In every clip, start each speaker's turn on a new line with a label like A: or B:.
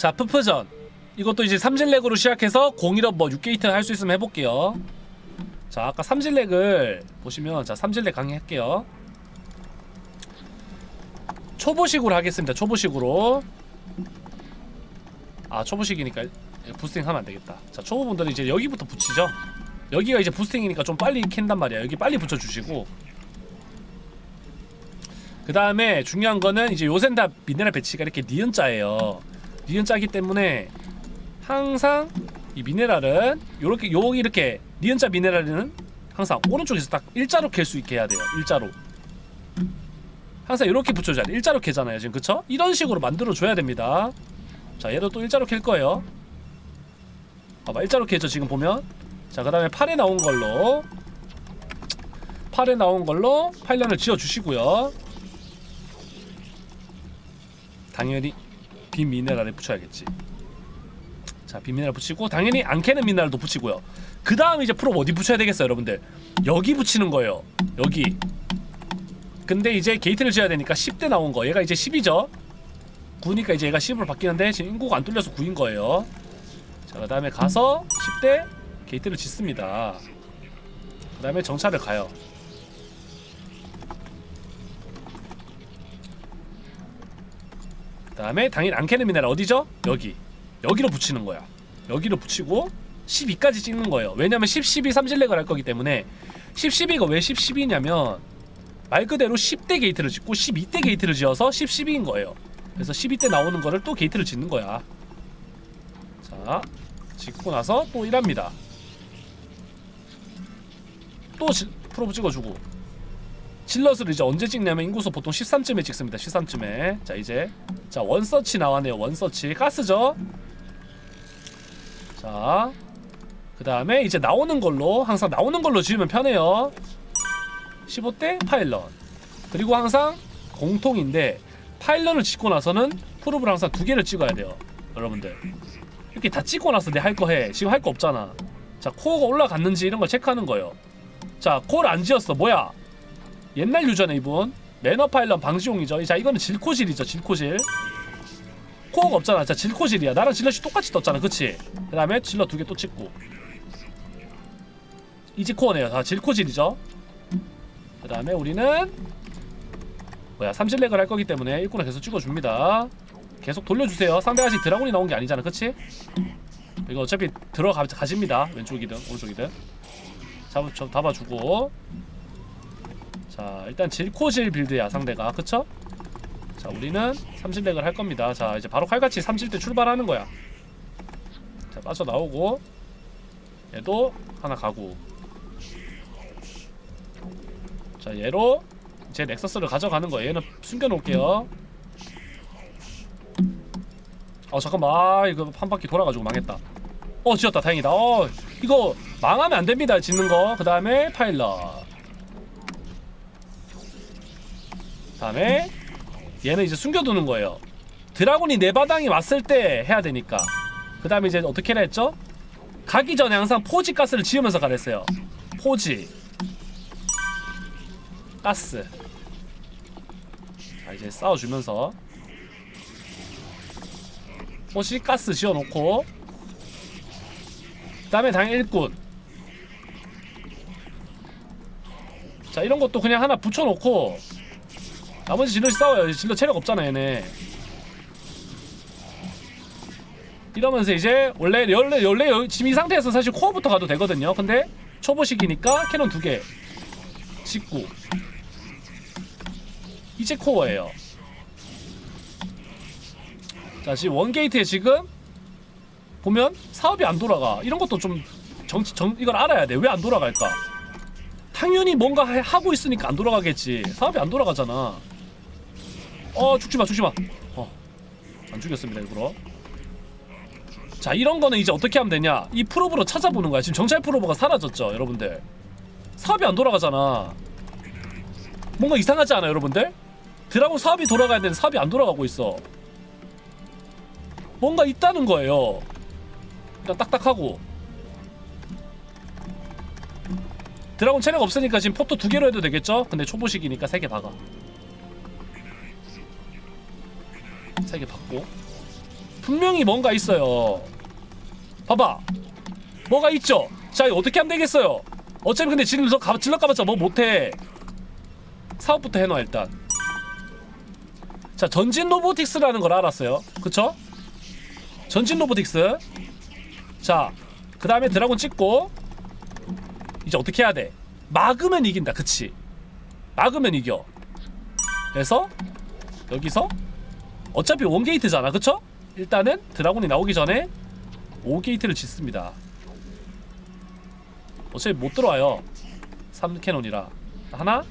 A: 자 푸프전. 이것도 이제 삼질렉으로 시작해서 01업 뭐 6게이트 할 수 있으면 해볼게요. 자 아까 삼질렉을 보시면 자 삼질렉 강의할게요. 초보식으로 하겠습니다 초보식으로. 아 초보식이니까 부스팅 하면 안 되겠다. 자 초보분들은 이제 여기부터 붙이죠. 여기가 이제 부스팅이니까 좀 빨리 캔단 말이야. 여기 빨리 붙여주시고. 그 다음에 중요한 거는 이제 요샌 다 미네랄 배치가 이렇게 니은자예요 니은자기 때문에 항상 이 미네랄은 요렇게 요 이렇게 니은 자 미네랄은 항상 오른쪽에서 딱 일자로 캘 수 있게 해야 돼요 일자로. 항상 이렇게 붙여줘야 돼 일자로 캐잖아요 지금. 그쵸? 이런 식으로 만들어 줘야 됩니다. 자 얘도 또 일자로 캘 거예요. 봐봐 일자로 캐죠 지금 보면. 자그 다음에 팔에 나온 걸로. 팔에 나온 걸로 파일런을 지어 주시고요. 당연히 빈 미네랄에 붙여야겠지. 자빈 미네랄 붙이고 당연히 안 캐는 미네랄도 붙이고요. 그 다음 이제 프로 어디 붙여야 되겠어요 여러분들? 여기 붙이는 거예요. 여기. 근데 이제 게이트를 지어야 되니까 10대 나온 거. 얘가 이제 10이죠? 9니까 이제 얘가 10으로 바뀌는데 인구가 안 뚫려서 9인 거예요. 자 그 다음에 가서 10대 게이트를 짓습니다. 그 다음에 정찰을 가요 다음에 당연히 미네랄 어디죠? 여기. 여기로 붙이는 거야. 여기로 붙이고 12까지 찍는 거예요. 왜냐면 10, 12, 3질렉을 할 거기 때문에 10, 12가 왜 10, 12냐면 말 그대로 10대 게이트를 짓고 12대 게이트를 지어서 10, 12인 거예요. 그래서 12대 나오는 거를 또 게이트를 짓는 거야. 자 짓고 나서 또 일합니다. 또 지, 프로브 찍어주고 질럿을 이제 언제 찍냐면 인구수 보통 13쯤에 찍습니다. 13쯤에. 자 이제 자 원서치 나왔네요. 원서치. 가스죠? 자 그 다음에 이제 나오는 걸로 항상 나오는 걸로 지으면 편해요. 15대 파일런 그리고 항상 공통인데 파일런을 짓고 나서는 프로브를 항상 두 개를 찍어야 돼요 여러분들. 이렇게 다 찍고 나서 내 할 거 해. 지금 할 거 없잖아. 자 코어가 올라갔는지 이런 걸 체크하는 거예요. 자 코어를 안 지었어. 뭐야 옛날 유저네 이분 매너 파일런 방지용이죠. 자 이거는 질코질이죠 질코질 코어가 없잖아. 자 질코질이야. 나랑 질럿이 똑같이 떴잖아. 그치? 그 다음에 질럿 두 개 또 찍고. 이지 코어네요. 자 질코질이죠. 그 다음에 우리는 뭐야 삼질렉을 할 거기 때문에 일꾼을 계속 찍어줍니다. 계속 돌려주세요. 상대가 아직 드라곤이 나온 게 아니잖아. 그치? 이거 어차피 들어가 가집니다. 왼쪽이든 오른쪽이든. 잡아 저 잡아주고 자 일단 질코질 빌드야 상대가 그쵸? 자 우리는 삼질렉을 할 겁니다. 자 이제 바로 칼같이 삼질때 출발하는 거야. 자 빠져나오고 얘도 하나 가고. 자 얘로 제 넥서스를 가져가는 거예요. 얘는 숨겨놓을게요. 어 잠깐만. 아, 이거 한 바퀴 돌아가지고 망했다. 어 지었다. 다행이다. 어 이거 망하면 안 됩니다. 짓는 거그 다음에 파일럿 다음에 얘는 이제 숨겨두는 거예요. 드라곤이 내 바닥에 왔을 때 해야 되니까. 그 다음에 이제 어떻게 해야 했죠? 가기 전에 항상 포지 가스를 지으면서 가랬어요. 포지. 가스. 자 이제 싸워주면서. 포지 가스 지어놓고. 그 다음에 당연히 일꾼. 자 이런 것도 그냥 하나 붙여놓고 나머지 질럿이 싸워요. 질럿 체력 없잖아 얘네. 이러면서 이제 원래 원래 원래 여- 지금 이 상태에서 사실 코어부터 가도 되거든요. 근데 초보식이니까 캐논 두개 짓고. 이제 코어예요. 자 지금 원게이트에 지금 보면 사업이 안 돌아가. 이런 것도 좀 정, 정 이걸 알아야 돼. 왜 안 돌아갈까? 당연히 뭔가 해- 하고 있으니까 안 돌아가겠지. 사업이 안 돌아가잖아 어 죽지마 죽지마. 어 안 죽였습니다 일부러. 자 이런 거는 이제 어떻게 하면 되냐? 이 프로브로 찾아보는 거야. 지금 정찰 프로브가 사라졌죠 여러분들. 사업이 안 돌아가잖아. 뭔가 이상하지 않아요 여러분들? 드라곤 사업이 돌아가야 되는데 사업이 안 돌아가고 있어. 뭔가 있다는 거예요. 일단 딱딱하고. 드라곤 체력 없으니까 지금 포토 두 개로 해도 되겠죠? 근데 초보식이니까 세 개 박아 세개 박고 분명히 뭔가 있어요. 봐봐. 뭐가 있죠? 자, 이거 어떻게 하면 되겠어요? 어차피 근데 질러, 가, 질러 가봤자 뭐 못해. 사업부터 해놔, 일단. 자, 전진 로보틱스라는 걸 알았어요. 그쵸? 전진 로보틱스. 자, 그 다음에 드라곤 찍고, 이제 어떻게 해야 돼? 막으면 이긴다, 그치? 막으면 이겨. 그래서, 여기서, 어차피 원게이트잖아, 그쵸? 일단은 드라곤이 나오기 전에 5게이트를 짓습니다. 어차피 못 들어와요. 3캐논이라. 하나,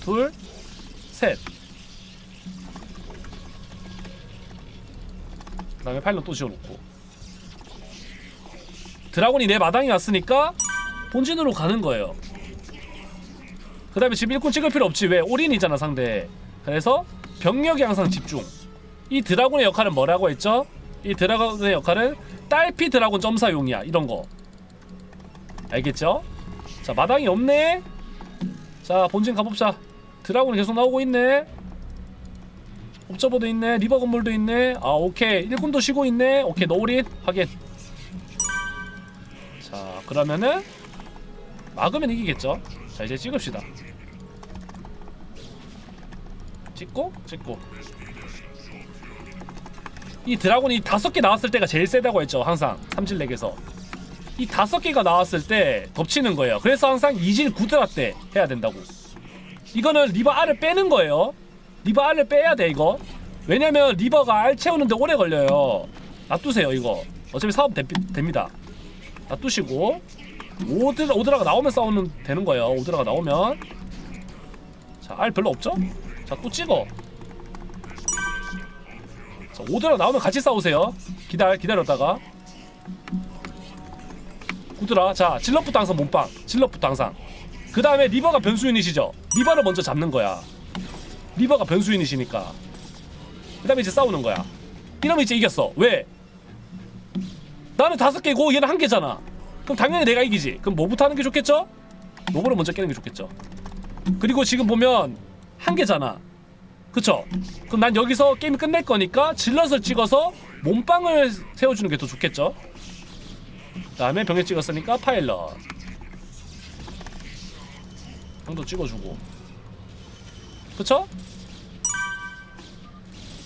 A: 둘, 셋. 그 다음에 파일럿 또 지어놓고. 드라곤이 내 마당에 왔으니까 본진으로 가는 거예요. 그 다음에 지금 일꾼 찍을 필요 없지. 왜? 올인이잖아, 상대. 그래서 병력에 항상 집중. 이 드라곤의 역할은 뭐라고 했죠? 이 드라곤의 역할은 딸피 드라곤 점사용이야. 이런 거. 알겠죠? 자, 마당이 없네. 자, 본진 가봅시다. 드라곤이 계속 나오고 있네. 옵저버도 있네. 리버 건물도 있네. 아, 오케이. 일꾼도 쉬고 있네. 오케이, 노린 확인. 자, 그러면은 막으면 이기겠죠? 자, 이제 찍읍시다. 찍고 찍고. 이 드라곤이 다섯 개 나왔을 때가 제일 세다고 했죠. 항상 삼질렉에서. 이 다섯 개가 나왔을 때 덮치는 거예요. 그래서 항상 이질 구드라 때 해야 된다고. 이거는 리버 R을 빼는 거예요. 리버 R을 빼야 돼 이거. 왜냐면 리버가 R 채우는데 오래 걸려요. 놔두세요 이거. 어차피 사업 되, 됩니다. 놔두시고 오드라 오드라가 나오면 싸우면 되는 거예요. 오드라가 나오면 자 R 별로 없죠? 자 또 찍어. 자 오드라 나오면 같이 싸우세요. 기다려 기다렸다가. 구드라 자 질럿부터 항상 몸빵 질럿부터 항상. 그 다음에 리버가 변수 유닛이죠? 리버를 먼저 잡는 거야. 리버가 변수 유닛이니까. 그 다음에 이제 싸우는 거야. 이러면 이제 이겼어. 왜? 나는 다섯 개고 얘는 한 개잖아. 그럼 당연히 내가 이기지. 그럼 뭐부터 하는 게 좋겠죠? 로보를 먼저 깨는 게 좋겠죠. 그리고 지금 보면 한 개잖아 그쵸? 그럼 난 여기서 게임 끝낼 거니까 질럿을 찍어서 몸빵을 세워주는 게 더 좋겠죠? 다음에 병에 찍었으니까 파일럿 형도 찍어주고 그쵸?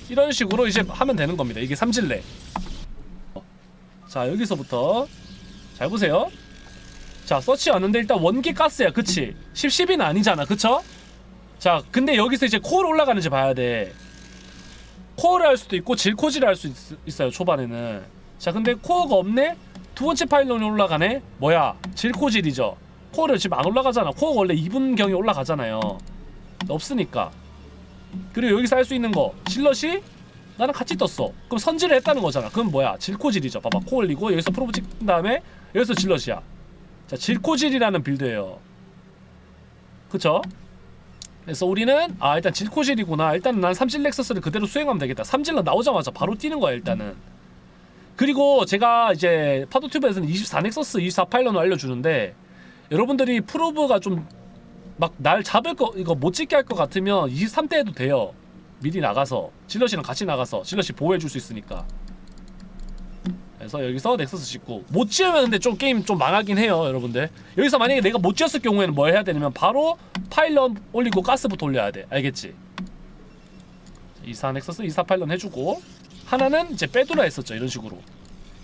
A: 이런 식으로 이제 하면 되는 겁니다 이게 삼질레 어. 자 여기서부터 잘 보세요 자 서치 왔는데 일단 원기 가스야 그치 10, 10은 아니잖아 그쵸? 자 근데 여기서 이제 코어 올라가는지 봐야 돼. 코어를 할 수도 있고 질코지를 할 수 있어요 초반에는. 자 근데 코어가 없네? 두 번째 파일런이 올라가네? 뭐야? 질코질이죠. 코어를 지금 안 올라가잖아. 코어가 원래 2분경에 올라가잖아요. 없으니까. 그리고 여기서 할 수 있는 거. 질럿이 나랑 같이 떴어. 그럼 선질을 했다는 거잖아. 그럼 뭐야? 질코질이죠. 봐봐. 코 올리고 여기서 프로브 찍은 다음에 여기서 질럿이야. 자 질코질이라는 빌드예요. 그쵸? 그래서 우리는 아 일단 질코질이구나. 일단은 난 삼질 렉서스를 그대로 수행하면 되겠다. 삼질러 나오자마자 바로 뛰는 거야 일단은. 그리고 제가 이제 파도튜브에서는 24 넥서스 24 파일런을 알려주는데 여러분들이 프로브가 좀 막 날 잡을 거 이거 못 찍게 할 것 같으면 23대 해도 돼요. 미리 나가서. 질럿이랑 같이 나가서. 질럿이 보호해 줄 수 있으니까 그래서 여기서 넥서스 짓고 못 지으면 근데 좀 게임 좀 망하긴 해요 여러분들. 여기서 만약에 내가 못 지었을 경우에는 뭘 해야 되냐면 바로 파일런 올리고 가스부터 올려야 돼. 알겠지? 24 넥서스 24 파일런 해주고 하나는 이제 빼두라 했었죠 이런 식으로.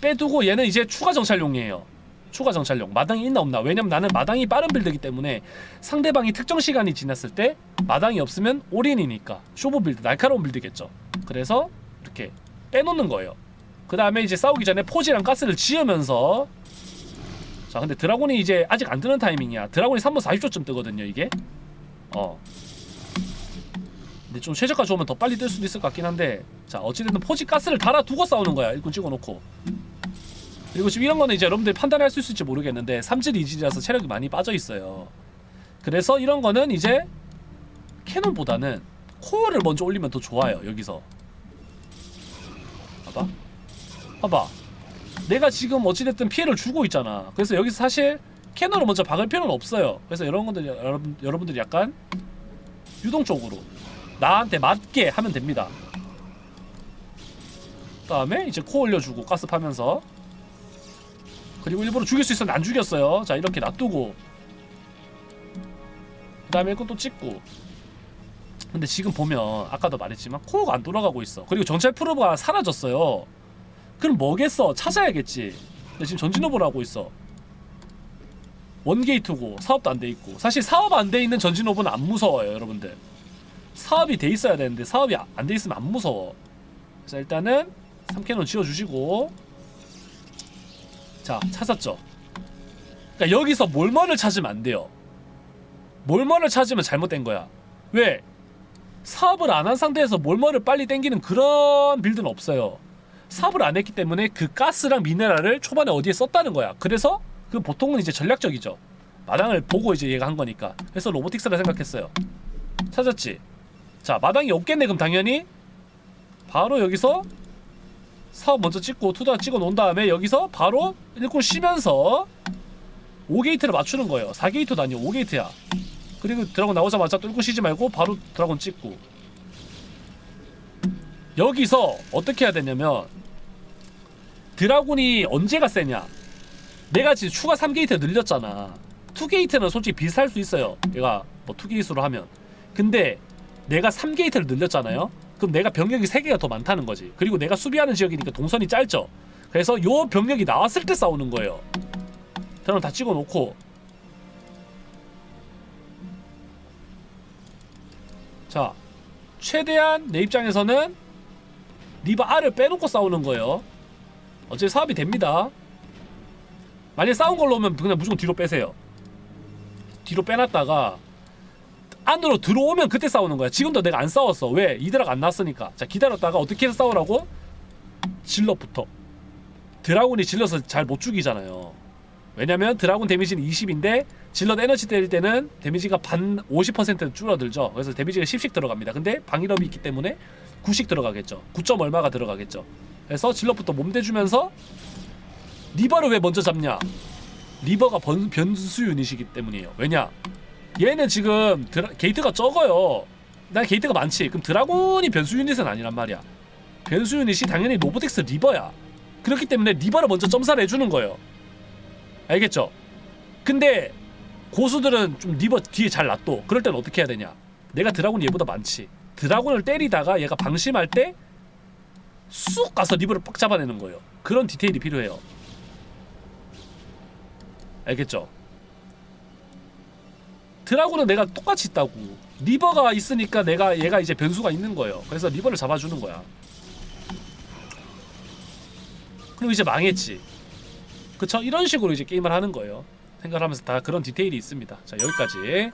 A: 빼두고 얘는 이제 추가 정찰용이에요. 추가 정찰용. 마당이 있나 없나. 왜냐면 나는 마당이 빠른 빌드이기 때문에 상대방이 특정 시간이 지났을 때 마당이 없으면 올인이니까. 쇼부 빌드 날카로운 빌드겠죠. 그래서 이렇게 빼놓는 거예요 그 다음에 이제 싸우기 전에 포지랑 가스를 지으면서. 자 근데 드라곤이 이제 아직 안 뜨는 타이밍이야. 드라곤이 3분 40초쯤 뜨거든요 이게. 어. 근데 좀 최저가 좋으면 더 빨리 뜰 수도 있을 것 같긴 한데. 자 어찌됐든 포지 가스를 달아두고 싸우는 거야 일꾼 찍어놓고. 그리고 지금 이런 거는 이제 여러분들이 판단할 수 있을지 모르겠는데 삼질 이질이라서 체력이 많이 빠져 있어요. 그래서 이런 거는 이제 캐논보다는 코어를 먼저 올리면 더 좋아요 여기서. 봐봐 봐봐. 내가 지금 어찌됐든 피해를 주고 있잖아. 그래서 여기서 사실 캐논을 먼저 박을 필요는 없어요. 그래서 이런 것들 여러분, 여러분들이 약간 유동적으로 나한테 맞게 하면 됩니다. 그 다음에 이제 코 올려주고 가스 파면서. 그리고 일부러 죽일 수 있었는데 안 죽였어요. 자 이렇게 놔두고. 그 다음에 이것도 찍고. 근데 지금 보면 아까도 말했지만 코어가 안 돌아가고 있어. 그리고 정찰 프로브가 사라졌어요. 그럼 뭐겠어? 찾아야겠지. 근데 지금 전진오버를 하고 있어. 원게이트고 사업도 안 돼 있고. 사실 사업 안 돼 있는 전진오버는 안 무서워요 여러분들. 사업이 돼 있어야 되는데 사업이 안 돼 있으면 안 무서워. 자 일단은 3캐논 지어주시고. 자 찾았죠? 그러니까 여기서 몰머를 찾으면 안 돼요. 몰머를 찾으면 잘못된 거야. 왜? 사업을 안 한 상태에서 몰머를 빨리 땡기는 그런 빌드는 없어요 사업을 안 했기 때문에 그 가스랑 미네랄을 초반에 어디에 썼다는 거야. 그래서 그 보통은 이제 전략적이죠. 마당을 보고 이제 얘가 한 거니까. 그래서 로보틱스라 생각했어요. 찾았지? 자 마당이 없겠네 그럼 당연히. 바로 여기서 사업 먼저 찍고 투다 찍어 놓은 다음에 여기서 바로 일꾼 쉬면서 5게이트를 맞추는 거예요. 4게이트도 아니고 5게이트야. 그리고 드라곤 나오자마자 뚫고 쉬지 말고 바로 드라곤 찍고 여기서 어떻게 해야 되냐면 드라곤이 언제가 세냐? 내가 지금 추가 3게이트 늘렸잖아. 2게이트는 솔직히 비슷할 수 있어요. 얘가 뭐 2게이트로 하면. 근데 내가 3게이트를 늘렸잖아요? 그럼 내가 병력이 3개가 더 많다는 거지. 그리고 내가 수비하는 지역이니까 동선이 짧죠? 그래서 요 병력이 나왔을 때 싸우는 거예요. 드럼 다 찍어놓고. 자 최대한 내 입장에서는 리버 R을 빼놓고 싸우는 거예요. 어차피 사업이 됩니다. 만약에 싸운 걸로 오면 그냥 무조건 뒤로 빼세요. 뒤로 빼놨다가 안으로 들어오면 그때 싸우는 거야. 지금도 내가 안 싸웠어. 왜? 이드락 안 났으니까. 자 기다렸다가 어떻게 해서 싸우라고? 질럿부터. 드라군이 질럿을 잘못 죽이잖아요. 왜냐면 드라군 데미지는 20인데 질럿 에너지 때릴 때는 데미지가 반 50% 줄어들죠. 그래서 데미지가 10씩 들어갑니다. 근데 방위력이 있기 때문에 9씩 들어가겠죠. 9점 얼마가 들어가겠죠. 그래서 질럿부터 몸대주면서 리버를 왜 먼저 잡냐? 리버가 번, 변수 유닛이기 때문이에요. 왜냐? 얘는 지금 드라, 게이트가 적어요. 난 게이트가 많지. 그럼 드라곤이 변수 유닛은 아니란 말이야. 변수 유닛이 당연히 로보틱스 리버야. 그렇기 때문에 리버를 먼저 점사를 해주는 거예요. 알겠죠? 근데 고수들은 좀 리버 뒤에 잘 놔둬. 그럴 땐 어떻게 해야 되냐? 내가 드라곤이 얘보다 많지 드라곤을 때리다가 얘가 방심할 때 쑥 가서 리버를 빡 잡아내는 거예요. 그런 디테일이 필요해요. 알겠죠? 드라곤은 내가 똑같이 있다고. 리버가 있으니까 내가 얘가 이제 변수가 있는 거예요. 그래서 리버를 잡아주는 거야. 그리고 이제 망했지. 그쵸? 이런 식으로 이제 게임을 하는 거예요. 생각을 하면서 다 그런 디테일이 있습니다. 자 여기까지